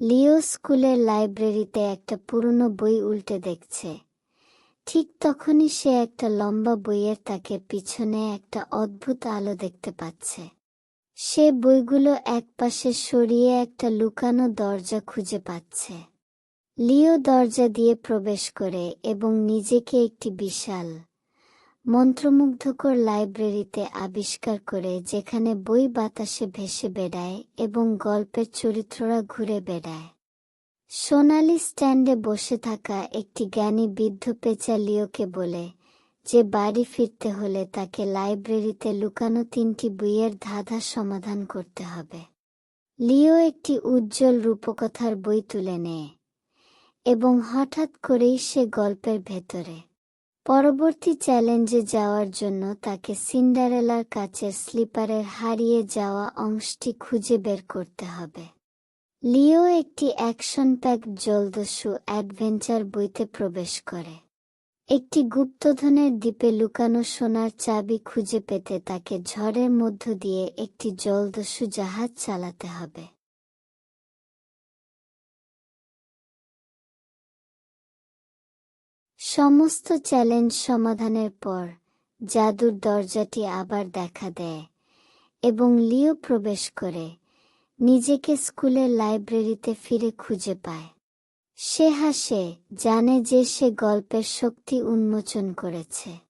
লিও স্কুলের লাইব্রেরিতে একটা পুরনো বই উল্টে দেখছে। ঠিক তখনই সে একটা লম্বা বইয়ের তাকে পিছনে একটা অদ্ভুত আলো দেখতে পাচ্ছে। সে বইগুলো একপাশে সরিয়ে একটা লুকানো দরজা খুঁজে পাচ্ছে। লিও দরজা দিয়ে প্রবেশ করে এবং নিজেকে একটি বিশাল মন্ত্রমুগ্ধকর লাইব্রেরিতে আবিষ্কার করে, যেখানে বই বাতাসে ভেসে বেড়ায় এবং গল্পের চরিত্ররা ঘুরে বেড়ায়। সোনালি স্ট্যান্ডে বসে থাকা একটি জ্ঞানী বৃদ্ধ পেঁচা লিওকে বলে, যে বাড়ি ফিরতে হলে তাকে লাইব্রেরিতে লুকানো তিনটি বইয়ের ধাঁধা সমাধান করতে হবে। লিও একটি উজ্জ্বল রূপকথার বই তুলে নেয় এবং হঠাৎ করেই সে গল্পের ভেতরে পরবর্তী চ্যালেঞ্জে যাওয়ার জন্য তাকে সিন্ডারেলার কাছের স্লিপারের হারিয়ে যাওয়া অংশটি খুঁজে বের করতে হবে। লিও একটি অ্যাকশন প্যাক জলদস্যু অ্যাডভেঞ্চার বইতে প্রবেশ করে। একটি গুপ্তধনের দ্বীপে লুকানো সোনার চাবি খুঁজে পেতে তাকে ঝড়ের মধ্য দিয়ে একটি জলদস্যু জাহাজ চালাতে হবে। সমস্ত চ্যালেঞ্জ সমাধানের পর জাদুর দরজাটি আবার দেখা দেয় এবং লিও প্রবেশ করে নিজেকে স্কুলের লাইব্রেরিতে ফিরে খুঁজে পায়। সে হাসে, জানে যে সে গল্পের শক্তি উন্মোচন করেছে।